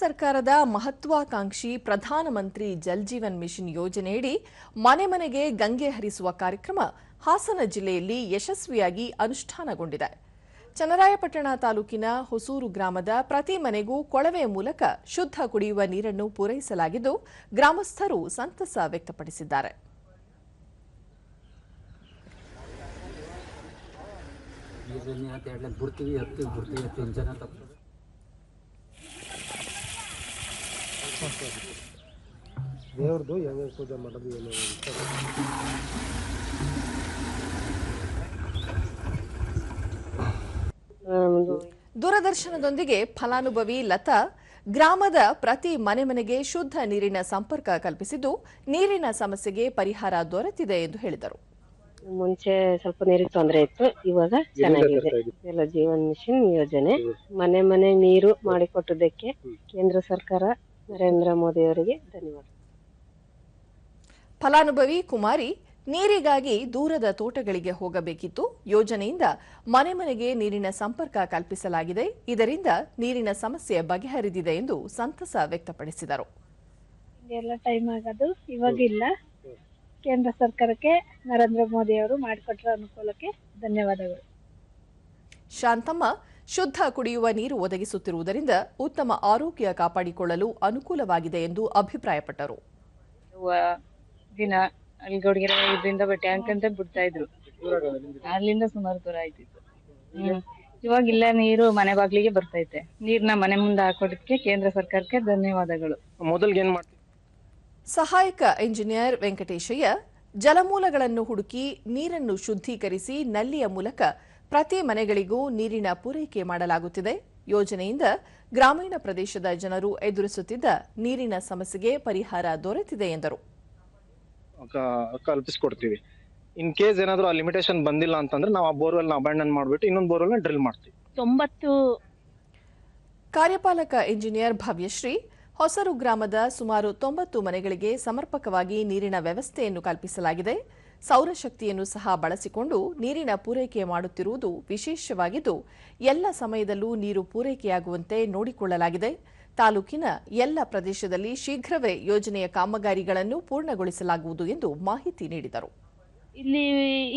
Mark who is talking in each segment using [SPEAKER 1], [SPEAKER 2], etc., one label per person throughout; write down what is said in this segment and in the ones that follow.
[SPEAKER 1] ಸರ್ಕಾರದ ಮಹತ್ವಾಕಾಂಕ್ಷಿ ಪ್ರಧಾನಮಂತ್ರಿ ಜಲ್ ಜೀವನ್ ಮಿಷನ್ ಯೋಜನೆಯಡಿ ಮನೆ ಮನೆಗೆ ಗಂಗೆ ಹರಿಸುವ ಕಾರ್ಯಕ್ರಮ ಹಾಸನ ಜಿಲ್ಲೆಯಲ್ಲಿ ಯಶಸ್ವಿಯಾಗಿ ಅನುಷ್ಠಾನಗೊಂಡಿದೆ. ಚನ್ನರಾಯಪಟ್ಟಣ ತಾಲೂಕಿನ ಹೊಸೂರು ಗ್ರಾಮದ ಪ್ರತಿ ಮನೆಗೂ ಕೊಳವೆ ಮೂಲಕ ಶುದ್ಧ ಕುಡಿಯುವ ನೀರನ್ನು ಪೂರೈಸಲಾಗಿದ್ದು, ಗ್ರಾಮಸ್ಥರು ಸಂತಸ ವ್ಯಕ್ತಪಡಿಸಿದ್ದಾರೆ.
[SPEAKER 2] ದೇವ್ರದ್ದು ಯಾವ್ಯಾವ ಪೂಜೆ ಮಾಡೋದು ಏನು
[SPEAKER 1] ದೂರದರ್ಶನದೊಂದಿಗೆ ಫಲಾನುಭವಿ ಲತಾ ಗ್ರಾಮದ ಪ್ರತಿ ಮನೆ ಮನೆಗೆ ಶುದ್ಧ ನೀರಿನ ಸಂಪರ್ಕ ಕಲ್ಪಿಸಿದ್ದು ನೀರಿನ ಸಮಸ್ಯೆಗೆ ಪರಿಹಾರ ದೊರೆತಿದೆ ಎಂದು ಹೇಳಿದರು.
[SPEAKER 3] ಮುಂಚೆ ಸ್ವಲ್ಪ ನೀರಿಗೆ ತೊಂದರೆ ಇತ್ತು ಇವಾಗ ಚೆನ್ನಾಗಿದೆ. ಎಲ್ಲ ಜೀವನ್ ಮಿಷನ್ ಯೋಜನೆ. ಮನೆ ಮನೆ ನೀರು ಮಾಡಿಕೊಟ್ಟದಕ್ಕೆ ಕೇಂದ್ರ ಸರ್ಕಾರ ನರೇಂದ್ರ ಮೋದಿ ಅವರಿಗೆ ಧನ್ಯವಾದ.
[SPEAKER 1] ಫಲಾನುಭವಿ ಕುಮಾರಿ ನೀರಿಗಾಗಿ ದೂರದ ತೋಟಗಳಿಗೆ ಹೋಗಬೇಕಿತ್ತು. ಯೋಜನೆಯಿಂದ ಮನೆ ಮನೆಗೆ ನೀರಿನ ಸಂಪರ್ಕ ಕಲ್ಪಿಸಲಾಗಿದೆ. ಇದರಿಂದ ನೀರಿನ ಸಮಸ್ಯೆ ಬಗೆಹರಿದಿದೆ ಎಂದು ಸಂತಸ ವ್ಯಕ್ತಪಡಿಸಿದರು.
[SPEAKER 4] ಎಲ್ಲ ಟೈಮ್ ಆಗೋದು ಇವಾಗಿಲ್ಲ ಕೇಂದ್ರ ಸರ್ಕಾರಕ್ಕೆ ನರೇಂದ್ರ ಮೋದಿ ಅವರು ಮಾಡಿಕೊಟ್ಟಿರೋ ಅನುಕೂಲಕ್ಕೆ ಧನ್ಯವಾದಗಳು.
[SPEAKER 1] ಶಾಂತಮ್ಮ ಶುದ್ಧ ಕುಡಿಯುವ ನೀರು ಒದಗಿಸುತ್ತಿರುವುದರಿಂದ ಉತ್ತಮ ಆರೋಗ್ಯ ಕಾಪಾಡಿಕೊಳ್ಳಲು ಅನುಕೂಲವಾಗಿದೆ ಎಂದು ಅಭಿಪ್ರಾಯಪಟ್ಟರು.
[SPEAKER 5] ದಿನ ಅಲ್ಗೊಡ್ಗೆರೆ ಇದರಿಂದ ಟ್ಯಾಂಕ್ ಅಂತ ಬಿಡ್ತಾ ಇದ್ರು. ಅಲ್ಲಿಂದ ಸುಮಾರು ದೂರ ಆಯ್ತಿತ್ತು. ಇವಾಗ ಇಲ್ಲ ನೀರು ಮನೆ ಬಾಗ್ಲಿಗೆ ಬರ್ತೈತೆ ನೀರ್ನ ಮನೆ ಮುಂದೆ ಹಾಕೋದಕ್ಕೆ ಕೇಂದ್ರ ಸರ್ಕಾರಕ್ಕೆ ಧನ್ಯವಾದಗಳು.
[SPEAKER 2] ಮೊದಲಿಗೆ ಏನ್ ಮಾಡ್ತೀವಿ
[SPEAKER 1] ಸಹಾಯಕ ಇಂಜಿನಿಯರ್ ವೆಂಕಟೇಶಯ್ಯ ಜಲಮೂಲಗಳನ್ನು ಹುಡುಕಿ ನೀರನ್ನು ಶುದ್ಧೀಕರಿಸಿ ನಲ್ಲಿಯ ಮೂಲಕ ಪ್ರತಿ ಮನೆಗಳಿಗೂ ನೀರಿನ ಪೂರೈಕೆ ಮಾಡಲಾಗುತ್ತಿದೆ. ಯೋಜನೆಯಿಂದ ಗ್ರಾಮೀಣ ಪ್ರದೇಶದ ಜನರು ಎದುರಿಸುತ್ತಿದ್ದ ನೀರಿನ ಸಮಸ್ಯೆಗೆ ಪರಿಹಾರ ದೊರೆತಿದೆ ಎಂದರು.
[SPEAKER 6] ಕಲ್ಪಿಸಿಕೊಡ್ತೀವಿ ಇನ್ ಕೇಸ್ ಏನಾದರೂ ಆ ಲಿಮಿಟೇಷನ್ ಬಂದಿಲ್ಲ ಅಂತಂದ್ರೆ ನಾವು ಆ ಬೋರ್ವೆಲ್ ಅಬಂಡನ್ ಮಾಡ್ಬಿಟ್ಟು ಇನ್ನೊಂದು ಬೋರ್ವೆಲ್ ಡ್ರಿಲ್ ಮಾಡ್ತೀವಿ.
[SPEAKER 4] ತೊಂಬತ್ತು
[SPEAKER 1] ಕಾರ್ಯಪಾಲಕ ಇಂಜಿನಿಯರ್ ಭವ್ಯಶ್ರೀ ಹೊಸರು ಗ್ರಾಮದ ಸುಮಾರು ತೊಂಬತ್ತು ಮನೆಗಳಿಗೆ ಸಮರ್ಪಕವಾಗಿ ನೀರಿನ ವ್ಯವಸ್ಥೆಯನ್ನು ಕಲ್ಪಿಸಲಾಗಿದೆ. ಸೌರಶಕ್ತಿಯನ್ನು ಸಹ ಬಳಸಿಕೊಂಡು ನೀರಿನ ಪೂರೈಕೆ ಮಾಡುತ್ತಿರುವುದು ವಿಶೇಷವಾಗಿದ್ದು, ಎಲ್ಲ ಸಮಯದಲ್ಲೂ ನೀರು ಪೂರೈಕೆಯಾಗುವಂತೆ ನೋಡಿಕೊಳ್ಳಲಾಗಿದೆ. ತಾಲೂಕಿನ ಎಲ್ಲ ಪ್ರದೇಶದಲ್ಲಿ ಶೀಘ್ರವೇ ಯೋಜನೆಯ ಕಾಮಗಾರಿಗಳನ್ನು ಪೂರ್ಣಗೊಳಿಸಲಾಗುವುದು ಎಂದು ಮಾಹಿತಿ ನೀಡಿದರು.
[SPEAKER 4] ಇಲ್ಲಿ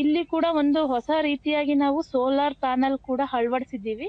[SPEAKER 4] ಇಲ್ಲಿ ಕೂಡ ಒಂದು ಹೊಸ ರೀತಿಯಾಗಿ ನಾವು ಸೋಲಾರ್ ಪ್ಯಾನಲ್ ಕೂಡ ಅಳವಡಿಸಿದ್ದೀವಿ.